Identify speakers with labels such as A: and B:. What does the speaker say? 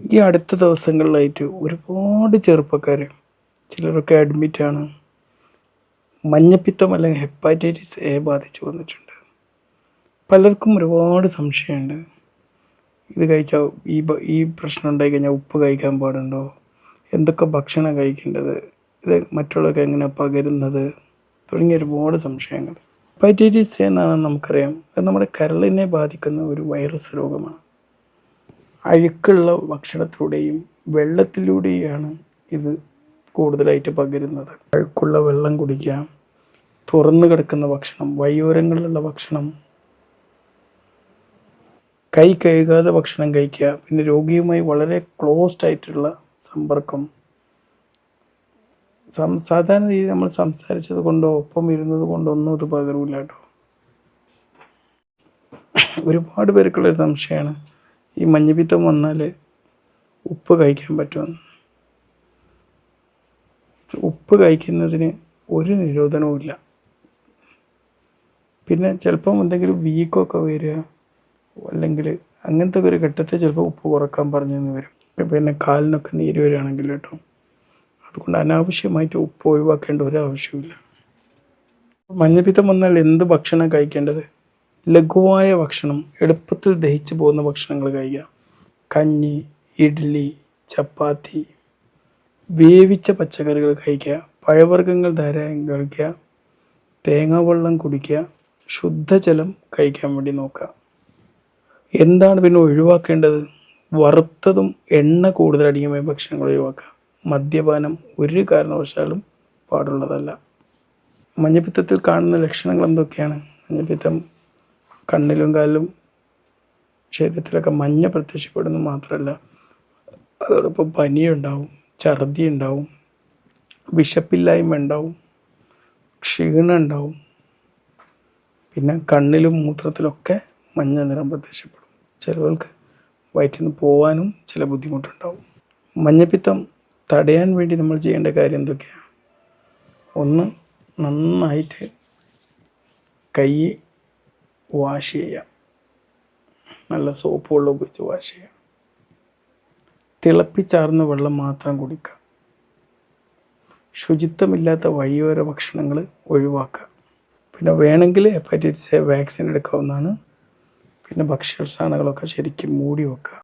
A: ഈ അടുത്ത ദിവസങ്ങളിലായിട്ട് ഒരുപാട് ചെറുപ്പക്കാർ ചിലരൊക്കെ അഡ്മിറ്റാണ് മഞ്ഞപ്പിത്തം അല്ലെങ്കിൽ ഹെപ്പാറ്റൈറ്റിസ് എ ബാധിച്ച് വന്നിട്ടുണ്ട്. പലർക്കും ഒരുപാട് സംശയമുണ്ട്. ഇത് കഴിച്ചാൽ ഈ ഈ പ്രശ്നം ഉണ്ടായി കഴിഞ്ഞാൽ ഉപ്പ് കഴിക്കാൻ പാടുണ്ടോ? എന്തൊക്കെ ഭക്ഷണം കഴിക്കേണ്ടത്? ഇത് മറ്റുള്ളവർക്ക് എങ്ങനെ പകരുന്നത്? തുടങ്ങിയ ഒരുപാട് സംശയങ്ങൾ. ഹെപ്പാറ്റൈറ്റിസ് എ എന്നാണ് നമുക്കറിയാം. അത് നമ്മുടെ കരളിനെ ബാധിക്കുന്ന ഒരു വൈറസ് രോഗമാണ്. അഴുക്കുള്ള ഭക്ഷണത്തിലൂടെയും വെള്ളത്തിലൂടെയാണ് ഇത് കൂടുതലായിട്ട് പകരുന്നത്. അഴുക്കുള്ള വെള്ളം കുടിക്കുക തുറന്നു കിടക്കുന്ന ഭക്ഷണം വയോരങ്ങളിലുള്ള ഭക്ഷണം. കൈ കഴുകാതെ ഭക്ഷണം കഴിക്കുക. പിന്നെ രോഗിയുമായി വളരെ ക്ലോസ്ഡ് ആയിട്ടുള്ള സമ്പർക്കം. സം സാധാരണ രീതിയിൽ നമ്മൾ സംസാരിച്ചത് കൊണ്ടോ ഒപ്പം ഇരുന്നത് കൊണ്ടോ ഒന്നും ഇത് പകരൂല കേട്ടോ. ഒരുപാട് പേർക്കുള്ളൊരു സംശയമാണ്. ഈ മഞ്ഞപ്പിത്തം വന്നാൽ ഉപ്പ് കഴിക്കാൻ പറ്റുമെന്ന്. ഉപ്പ് കഴിക്കുന്നതിന് ഒരു നിരോധനവും ഇല്ല. പിന്നെ ചിലപ്പം എന്തെങ്കിലും വീക്കൊക്കെ വരിക അല്ലെങ്കിൽ അങ്ങനത്തെ ഒരു ഘട്ടത്തിൽ ചിലപ്പോൾ ഉപ്പ് കുറയ്ക്കാൻ പറഞ്ഞെന്ന് വരും. പിന്നെ കാലിനൊക്കെ നീര് വരികയാണെങ്കിൽ കേട്ടോ. അതുകൊണ്ട് അനാവശ്യമായിട്ട് ഉപ്പ് ഒഴിവാക്കേണ്ട ഒരു ആവശ്യമില്ല മഞ്ഞപ്പിത്തം വന്നാൽ എന്ത് ഭക്ഷണം കഴിക്കേണ്ടത്? ലഘുവായ ഭക്ഷണം എളുപ്പത്തിൽ ദഹിച്ചു പോകുന്ന ഭക്ഷണങ്ങൾ കഴിക്കുക കഞ്ഞി ഇഡ്ഡലി ചപ്പാത്തി വേവിച്ച പച്ചക്കറികൾ കഴിക്കുക പഴവർഗങ്ങൾ ധാരാളം കഴിക്കുക തേങ്ങാവെള്ളം കുടിക്കുക ശുദ്ധജലം കഴിക്കാൻ വേണ്ടി നോക്കുക. എന്താണ് പിന്നെ ഒഴിവാക്കേണ്ടത്? വറുത്തതും എണ്ണ കൂടുതലടിക്കുമ്പോൾ ഭക്ഷണങ്ങൾ ഒഴിവാക്കുക. മദ്യപാനം ഒരു കാരണവശാലും പാടുള്ളതല്ല. മഞ്ഞപ്പിത്തത്തിൽ കാണുന്ന ലക്ഷണങ്ങൾ എന്തൊക്കെയാണ്? മഞ്ഞപ്പിത്തം കണ്ണിലും കാലിലും ശരീരത്തിലൊക്കെ മഞ്ഞ പ്രത്യക്ഷപ്പെടുന്നു മാത്രമല്ല അതോടൊപ്പം പനിയുണ്ടാവും ഛർദി ഉണ്ടാവും വിശപ്പില്ലായ്മ ഉണ്ടാവും ക്ഷീണം ഉണ്ടാവും പിന്നെ കണ്ണിലും മൂത്രത്തിലൊക്കെ മഞ്ഞ നിറം പ്രത്യക്ഷപ്പെടും. ചിലവർക്ക് വയറ്റിൽ നിന്ന് പോകാനും ചില ബുദ്ധിമുട്ടുണ്ടാവും. മഞ്ഞപ്പിത്തം തടയാൻ വേണ്ടി നമ്മൾ ചെയ്യേണ്ട കാര്യം എന്തൊക്കെയാണ് ഒന്ന് നന്നായിട്ട് കൈ വാഷ് ചെയ്യാം. നല്ല സോപ്പ് വെള്ളം ഉപയോഗിച്ച് വാഷ് ചെയ്യാം. തിളപ്പിച്ചാർന്ന വെള്ളം മാത്രം കുടിക്കുക. ശുചിത്വമില്ലാത്ത വഴിയോര ഭക്ഷണങ്ങൾ ഒഴിവാക്കുക. പിന്നെ വേണമെങ്കിൽ ഹെപ്പറ്റൈറ്റിസ് എ വാക്സിൻ എടുക്കാവുന്നതാണ്. പിന്നെ ഭക്ഷ്യസാധനങ്ങളൊക്കെ ശരിക്കും മൂടി വെക്കുക.